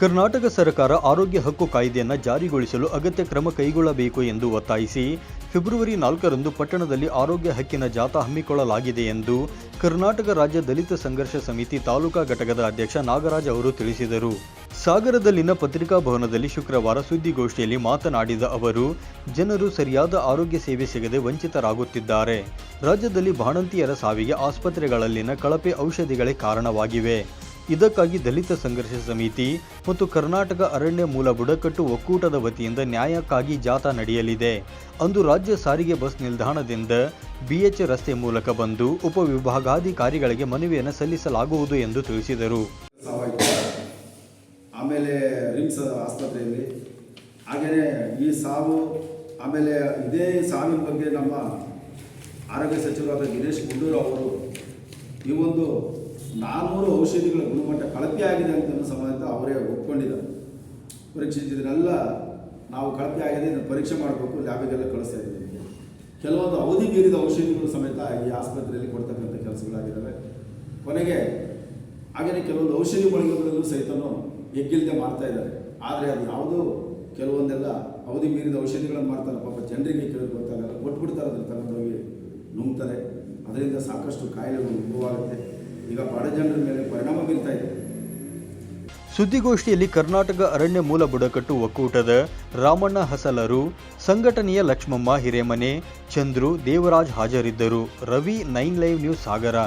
ಕರ್ನಾಟಕ ಸರ್ಕಾರ ಆರೋಗ್ಯ ಹಕ್ಕು ಕಾಯ್ದೆಯನ್ನು ಜಾರಿಗೊಳಿಸಲು ಅಗತ್ಯ ಕ್ರಮ ಕೈಗೊಳ್ಳಬೇಕು ಎಂದು ಒತ್ತಾಯಿಸಿ ಫೆಬ್ರವರಿ ನಾಲ್ಕರಂದು ಪಟ್ಟಣದಲ್ಲಿ ಆರೋಗ್ಯ ಹಕ್ಕಿನ ಜಾಥಾ ಹಮ್ಮಿಕೊಳ್ಳಲಾಗಿದೆ ಎಂದು ಕರ್ನಾಟಕ ರಾಜ್ಯ ದಲಿತ ಸಂಘರ್ಷ ಸಮಿತಿ ತಾಲೂಕಾ ಘಟಕದ ಅಧ್ಯಕ್ಷ ನಾಗರಾಜ್ ಅವರು ತಿಳಿಸಿದರು. ಸಾಗರದಲ್ಲಿನ ಪತ್ರಿಕಾ ಭವನದಲ್ಲಿ ಶುಕ್ರವಾರ ಸುದ್ದಿಗೋಷ್ಠಿಯಲ್ಲಿ ಮಾತನಾಡಿದ ಅವರು, ಜನರು ಸರಿಯಾದ ಆರೋಗ್ಯ ಸೇವೆ ಸಿಗದೆ ವಂಚಿತರಾಗುತ್ತಿದ್ದಾರೆ. ರಾಜ್ಯದಲ್ಲಿ ಬಾಣಂತಿಯರ ಸಾವಿಗೆ ಆಸ್ಪತ್ರೆಗಳಲ್ಲಿನ ಕಳಪೆ ಔಷಧಿಗಳೇ ಕಾರಣವಾಗಿವೆ. ಇದಕ್ಕಾಗಿ ದಲಿತ ಸಂಘರ್ಷ ಸಮಿತಿ ಮತ್ತು ಕರ್ನಾಟಕ ಅರಣ್ಯ ಮೂಲ ಬುಡಕಟ್ಟು ಒಕ್ಕೂಟದ ವತಿಯಿಂದ ನ್ಯಾಯಕ್ಕಾಗಿ ಜಾಥಾ ನಡೆಯಲಿದೆ. ಅಂದು ರಾಜ್ಯ ಸಾರಿಗೆ ಬಸ್ ನಿಲ್ದಾಣದಿಂದ ಬಿಎಚ್ ರಸ್ತೆ ಮೂಲಕ ಬಂದು ಉಪವಿಭಾಗಾಧಿಕಾರಿಗಳಿಗೆ ಮನವಿಯನ್ನು ಸಲ್ಲಿಸಲಾಗುವುದು ಎಂದು ತಿಳಿಸಿದರು. ಆಮೇಲೆ ರಿಮ್ಸ್ ಆಸ್ಪತ್ರೆಯಲ್ಲಿ. ಹಾಗೆಯೇ ಈ ಸಾವು, ಆಮೇಲೆ ಇದೇ ಸಾವಿನ ಬಗ್ಗೆ ನಮ್ಮ ಆರೋಗ್ಯ ಸಚಿವರಾದ ದಿನೇಶ್ ಗುಂಡೂರು ಅವರು ಈ ಒಂದು ನಾನ್ನೂರು ಔಷಧಿಗಳ ಗುಣಮಟ್ಟ ಕಳಪೆ ಆಗಿದೆ ಅಂತ ಸಮೇತ ಅವರೇ ಒಪ್ಕೊಂಡಿದ್ದಾರೆ. ಇದನ್ನೆಲ್ಲ ನಾವು ಕಳಪೆ ಆಗಿದೆ ಇದನ್ನು ಪರೀಕ್ಷೆ ಮಾಡಬೇಕು, ಲ್ಯಾಬಿಗೆಲ್ಲ ಕಳಿಸ್ತಾ ಇದ್ದೀವಿ ಕೆಲವೊಂದು ಅವಧಿ ಮೀರಿದ ಔಷಧಿಗಳು ಸಮೇತ ಈ ಆಸ್ಪತ್ರೆಯಲ್ಲಿ ಕೊಡ್ತಕ್ಕಂಥ ಕೆಲಸಗಳಾಗಿದ್ದಾವೆ. ಕೊನೆಗೆ ಹಾಗೆಯೇ ಕೆಲವೊಂದು ಔಷಧಿ ಬಳಕೆಗಳಲ್ಲೂ ಸಹಿತ ಎಗ್ಗಿಲ್ದೆ ಮಾಡ್ತಾ ಇದ್ದಾರೆ. ಆದರೆ ಅದು ಯಾವುದು ಕೆಲವೊಂದೆಲ್ಲ ಅವಧಿ ಮೀರಿದ ಔಷಧಿಗಳನ್ನು ಮಾಡ್ತಾರೆ ಪಾಪ ಜನರಿಗೆ ಕೆಲವು ಗೊತ್ತಾಗಲ್ಲ. ಕೊಟ್ಬಿಡ್ತಾರೆ ಅದನ್ನು ತಗೊಂಡೋಗಿ ನುಂಗ್ತಾರೆ. ಅದರಿಂದ ಸಾಕಷ್ಟು ಕಾಯಿಲೆಗಳು ಉದ್ಭವವಾಗುತ್ತೆ ಈಗ ಬಡ ಜನರ ಮೇಲೆ ಪರಿಣಾಮ ಬೀರ್ತಾ ಇದೆ. ಸುದ್ದಿಗೋಷ್ಠಿಯಲ್ಲಿ ಕರ್ನಾಟಕ ಅರಣ್ಯ ಮೂಲ ಬುಡಕಟ್ಟು ಒಕ್ಕೂಟದ ರಾಮಣ್ಣ ಹಸಲರು, ಸಂಘಟನೆಯ ಲಕ್ಷ್ಮಮ್ಮ ಹಿರೇಮನೆ, ಚಂದ್ರು ದೇವರಾಜ್ ಹಾಜರಿದ್ದರು. Ravi nine live news Sagara.